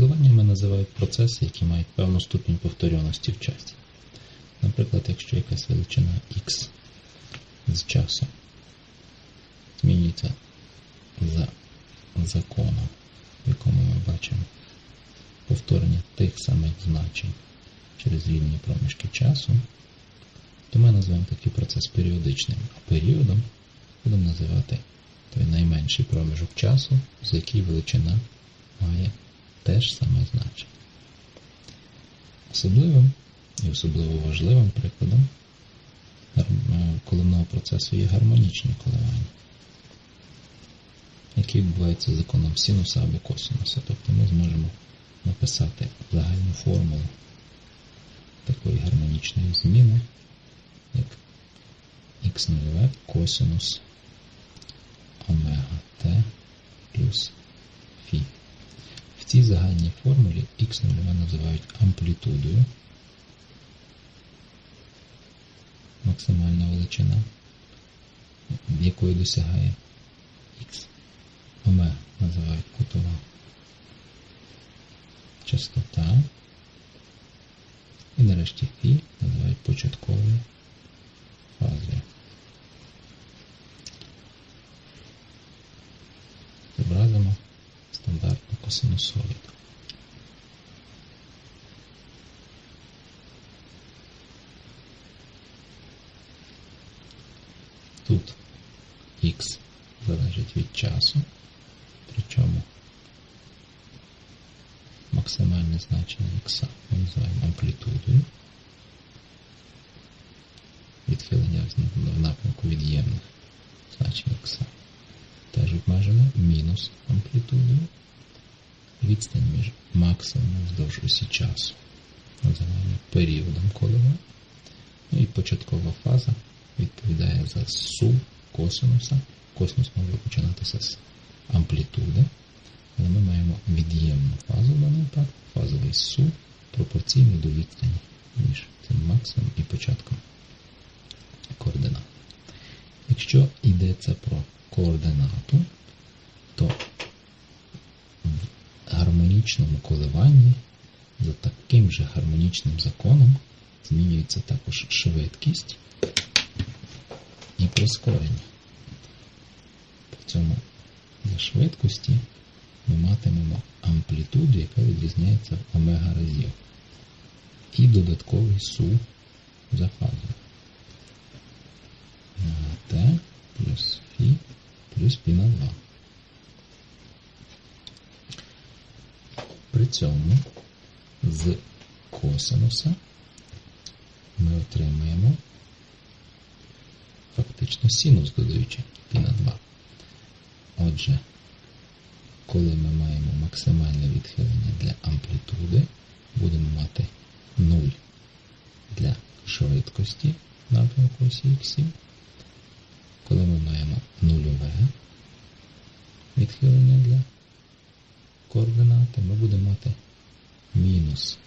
Коливаннями називають процеси, які мають певну ступінь повторюваності в часі. Наприклад, якщо якась величина x з часом змінюється за законом, в якому ми бачимо повторення тих самих значень через рівні проміжки часу, то ми називаємо такий процес періодичним. А періодом будемо називати той найменший проміжок часу, за який величина має те ж саме значення. Особливим і особливо важливим прикладом коливного процесу є гармонічні коливання, які відбуваються законом синуса або косинуса. Тобто ми зможемо написати загальну формулу такої гармонічної зміни, як х0 косинус омега t плюс. Цій загальній формулі х0 називають амплітудою, максимальна величина, якої досягає х. Омега називають кутова частота. І нарешті фі називають початковою фазою. Зобразимо стандартну косинусоїду. Тут х залежить від часу, причому максимальне значення х ми називаємо амплітудою. Відхилення в напрямку від'ємних значень х. Теж обмежено мінус амплітудою. Відстань між максимумом вздовж осі часу. Називаємо періодом коливання. Ну і початкова фаза відповідає за су косинуса. Косинус може починатися з амплітуди. Але ми маємо від'ємну фазу в фазовий су пропорційний до відстані між цим максимум і початком координат. Якщо йдеться про координату, гармонічному коливанні за таким же гармонічним законом змінюється також швидкість і прискорення. При цьому за швидкості ми матимемо амплітуду, яка відрізняється в омега разів. І додатковий су за фазою. Т плюс Фі плюс пі на 2. При цьому з косинуса ми отримаємо фактично синус, додаючи пі на 2. Отже, коли ми маємо максимальне відхилення для амплітуди, будемо мати 0 для швидкості напрямку осі Х. Коли ми маємо нульове відхилення для координати, ми будемо мати мінус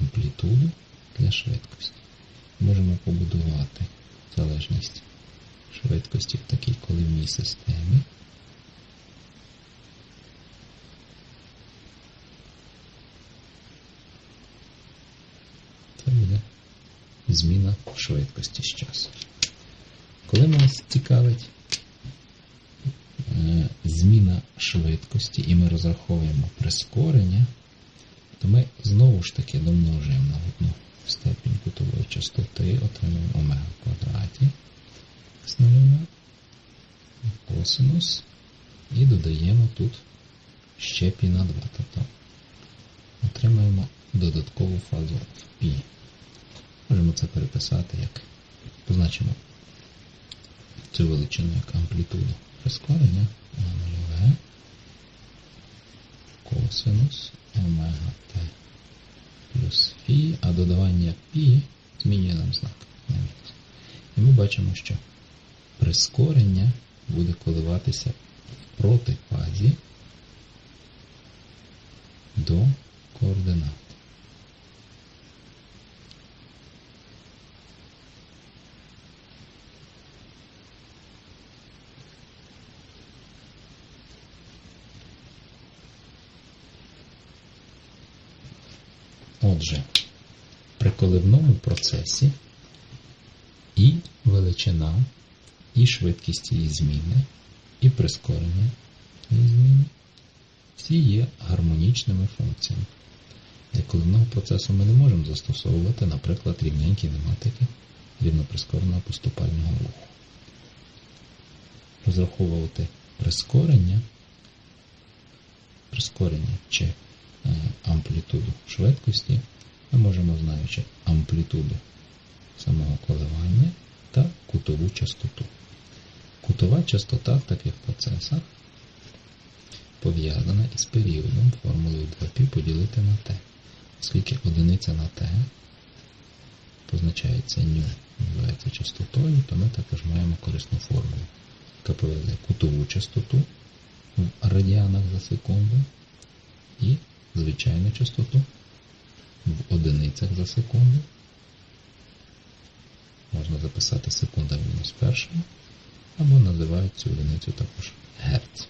амплітуду для швидкості. Можемо побудувати залежність швидкості в такій коливній системі. Це буде зміна швидкості з часу. Коли нас цікавить зміна швидкості і ми розраховуємо прискорення, то ми знову ж таки домножуємо на одну степінь кутової частоти, отримуємо омега в квадраті з нульове, косинус і додаємо тут ще пі на 2. Тобто отримаємо додаткову фазу в пі. Можемо це переписати як позначимо цю величину як амплітуду прискорення на нульове косинус омега t плюс фі, а додавання пі змінює нам знак. І ми бачимо, що прискорення буде коливатися в протифазі до координат. Отже, при коливному процесі і величина, і швидкість її зміни, і прискорення її зміни всі є гармонічними функціями. Для коливного процесу ми не можемо застосовувати, наприклад, рівненькі нематики рівноприскореного поступального руху. Розраховувати прискорення, прискорення чи амплітуду швидкості ми можемо, знаючи амплітуду самого коливання та кутову частоту. Кутова частота в таких процесах пов'язана із періодом формулою 2π поділити на t. Оскільки одиниця на t позначається ню, називається частотою, то ми також маємо корисну формулу, яка пов'язує кутову частоту в радіанах за секунду і звичайну частоту в одиницях за секунду. Можна записати секунда мінус перша, або називають цю одиницю також герц.